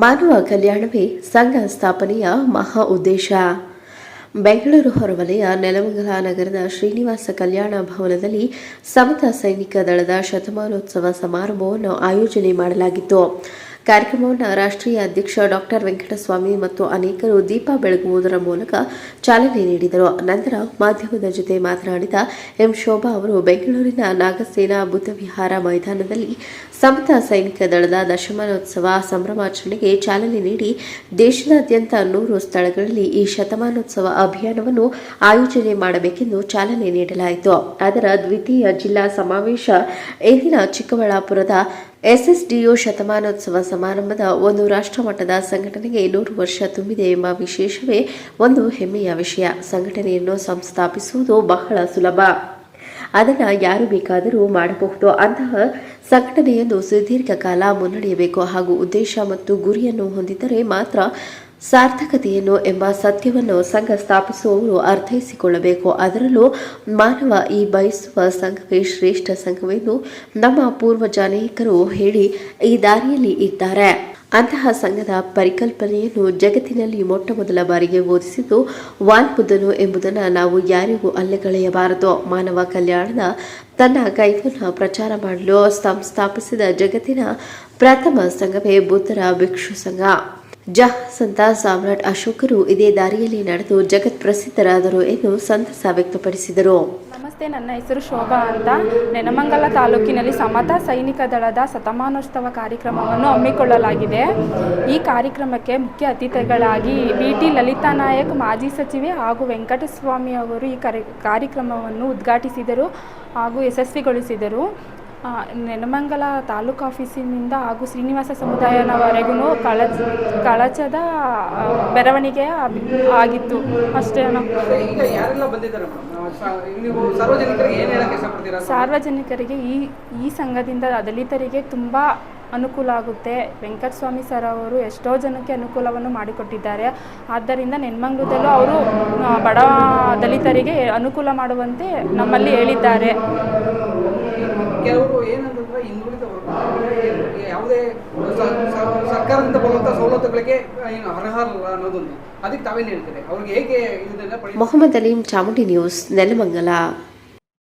ಮಾನವ ಕಲ್ಯಾಣವೇ ಸಂಘ ಸ್ಥಾಪನೆಯ ಮಹಾ ಉದ್ದೇಶ. ಬೆಂಗಳೂರು ಹೊರವಲಯ ನೆಲಮಂಗಲ ನಗರದ ಶ್ರೀನಿವಾಸ ಕಲ್ಯಾಣ ಭವನದಲ್ಲಿ ಸಮತ ಸೈನಿಕ ದಳದ ಶತಮಾನೋತ್ಸವ ಸಮಾರಂಭವನ್ನು ಆಯೋಜನೆ ಮಾಡಲಾಗಿತ್ತು. ಕಾರ್ಯಕ್ರಮವನ್ನು ರಾಷ್ಟ್ರೀಯ ಅಧ್ಯಕ್ಷ ಡಾಕ್ಟರ್ ವೆಂಕಟಸ್ವಾಮಿ ಮತ್ತು ಅನೇಕರು ದೀಪ ಬೆಳಗುವುದರ ಮೂಲಕ ಚಾಲನೆ ನೀಡಿದರು. ನಂತರ ಮಾಧ್ಯಮದ ಜೊತೆ ಮಾತನಾಡಿದ ಎಂ. ಶೋಭಾ ಅವರು, ಬೆಂಗಳೂರಿನ ನಾಗಸೇನಾ ಬುದ್ಧವಿಹಾರ ಮೈದಾನದಲ್ಲಿ ಸಮತಾ ಸೈನಿಕ ದಳದ ದಶಮಾನೋತ್ಸವ ಸಂಭ್ರಮಾಚರಣೆಗೆ ಚಾಲನೆ ನೀಡಿ ದೇಶದಾದ್ಯಂತ ನೂರು ಸ್ಥಳಗಳಲ್ಲಿ ಈ ಶತಮಾನೋತ್ಸವ ಅಭಿಯಾನವನ್ನು ಆಯೋಜನೆ ಮಾಡಬೇಕೆಂದು ಚಾಲನೆ ನೀಡಲಾಯಿತು. ಅದರ ದ್ವಿತೀಯ ಜಿಲ್ಲಾ ಸಮಾವೇಶ ಇಂದಿನ ಚಿಕ್ಕಬಳ್ಳಾಪುರದ ಎಸ್ಎಸ್ಡಿಒ ಶತಮಾನೋತ್ಸವ ಸಮಾರಂಭದ ಒಂದು ರಾಷ್ಟ್ರಮಟ್ಟದ ಸಂಘಟನೆಗೆ ನೂರು ವರ್ಷ ತುಂಬಿದೆ ಎಂಬ ವಿಶೇಷವೇ ಒಂದು ಹೆಮ್ಮೆಯ ವಿಷಯ. ಸಂಘಟನೆಯನ್ನು ಸಂಸ್ಥಾಪಿಸುವುದು ಬಹಳ ಸುಲಭ. ಅದನ್ನು ಯಾರು ಬೇಕಾದರೂ ಮಾಡಬಹುದು. ಅಂತಹ ಸಂಘಟನೆಯನ್ನು ಸುದೀರ್ಘ ಕಾಲ ಮುನ್ನಡೆಯಬೇಕು. ಹಾಗೂ ಉದ್ದೇಶ ಮತ್ತು ಗುರಿಯನ್ನು ಹೊಂದಿದ್ದರೆ ಮಾತ್ರ ಸಾರ್ಥಕತೆಯನ್ನು ಎಂಬ ಸತ್ಯವನ್ನು ಸಂಘ ಸ್ಥಾಪಿಸುವವರು ಅರ್ಥೈಸಿಕೊಳ್ಳಬೇಕು. ಅದರಲ್ಲೂ ಮಾನವ ಈ ಬಯಸುವ ಸಂಘವೇ ಶ್ರೇಷ್ಠ ಸಂಘವೆಂದು ನಮ್ಮ ಪೂರ್ವಜಾನೇಕರು ಹೇಳಿ ಈ ದಾರಿಯಲ್ಲಿ ಇದ್ದಾರೆ. ಅಂತಹ ಸಂಘದ ಪರಿಕಲ್ಪನೆಯನ್ನು ಜಗತ್ತಿನಲ್ಲಿ ಮೊಟ್ಟ ಮೊದಲ ಬಾರಿಗೆ ಬೋಧಿಸಿದ್ದು ವಾಲ್ಬುದ್ಧನು ಎಂಬುದನ್ನು ನಾವು ಯಾರಿಗೂ ಅಲ್ಲಗಳೆಯಬಾರದು ಮಾನವ ಕಲ್ಯಾಣದ ತನ್ನ ಕೈವನ್ನು ಪ್ರಚಾರ ಮಾಡಲು ಸಂಸ್ಥಾಪಿಸಿದ ಜಗತ್ತಿನ ಪ್ರಥಮ ಸಂಘವೇ ಬುದ್ಧರ ಭಿಕ್ಷು ಸಂಘ. ಜಹಾಸಂತ ಸಾಮ್ರಾಟ್ ಅಶೋಕರು ಇದೇ ದಾರಿಯಲ್ಲಿ ನಡೆದು ಜಗತ್ ಪ್ರಸಿದ್ಧರಾದರು ಎಂದು ಸಂತಸ ವ್ಯಕ್ತಪಡಿಸಿದರು. ನಮಸ್ತೆ, ನನ್ನ ಹೆಸರು ಶೋಭಾ ಅಂತ. ನೆನಮಂಗಲ ತಾಲೂಕಿನಲ್ಲಿ ಸಮತಾ ಸೈನಿಕ ದಳದ ಶತಮಾನೋತ್ಸವ ಕಾರ್ಯಕ್ರಮವನ್ನು ಹಮ್ಮಿಕೊಳ್ಳಲಾಗಿದೆ. ಈ ಕಾರ್ಯಕ್ರಮಕ್ಕೆ ಮುಖ್ಯ ಅತಿಥಿಗಳಾಗಿ ಬಿ ಟಿ. ಲಲಿತಾ ನಾಯಕ್, ಮಾಜಿ ಸಚಿವೆ ಹಾಗೂ ವೆಂಕಟಸ್ವಾಮಿ ಅವರು ಈ ಕಾರ್ಯ, ಕಾರ್ಯಕ್ರಮವನ್ನು ಉದ್ಘಾಟಿಸಿದರು ಹಾಗೂ ಯಶಸ್ವಿಗೊಳಿಸಿದರು. ಆ, ನೆನಮಂಗಲ ತಾಲೂಕು ಆಫೀಸಿನಿಂದ ಹಾಗೂ ಶ್ರೀನಿವಾಸ ಸಮುದಾಯನವರೆಗೂ ಕಳಚ ಕಳಚದ ಬೆರವಣಿಗೆ ಆಗಿತ್ತು. ಅಷ್ಟೇ ಸಾರ್ವಜನಿಕರಿಗೆ ಈ ಈ ಸಂಘದಿಂದ ದಲಿತರಿಗೆ ತುಂಬ ಅನುಕೂಲ ಆಗುತ್ತೆ. ವೆಂಕಟಸ್ವಾಮಿ ಸರ್ ಅವರು ಎಷ್ಟೋ ಜನಕ್ಕೆ ಅನುಕೂಲವನ್ನು ಮಾಡಿಕೊಟ್ಟಿದ್ದಾರೆ. ಆದ್ದರಿಂದ ನೆನ್ಮಂಗ್ಲದಲ್ಲೂ ಅವರು ಬಡ ದಲಿತರಿಗೆ ಅನುಕೂಲ ಮಾಡುವಂತೆ ನಮ್ಮಲ್ಲಿ ಹೇಳಿದ್ದಾರೆ. ಕೆಲವರು ಏನಂತಂದ್ರೆ ಹಿಂದುಳಿದ ಯಾವುದೇ ಸರ್ಕಾರದಿಂದ ಬರುವಂಥ ಸವಲತ್ತುಗಳಿಗೆ ಏನು ಅರ್ಹ ಅಲ್ಲ ಅನ್ನೋದೊಂದು. ಅದಕ್ಕೆ ತಾವೇನು ಹೇಳ್ತಾರೆ? ಅವ್ರಿಗೆ ಹೇಗೆ ಇದನ್ನ ಮೊಹಮ್ಮದ್ ಅಲೀಂ ಚಾಮುಂಡಿ ನ್ಯೂಸ್, ನೆಲಮಂಗಲ.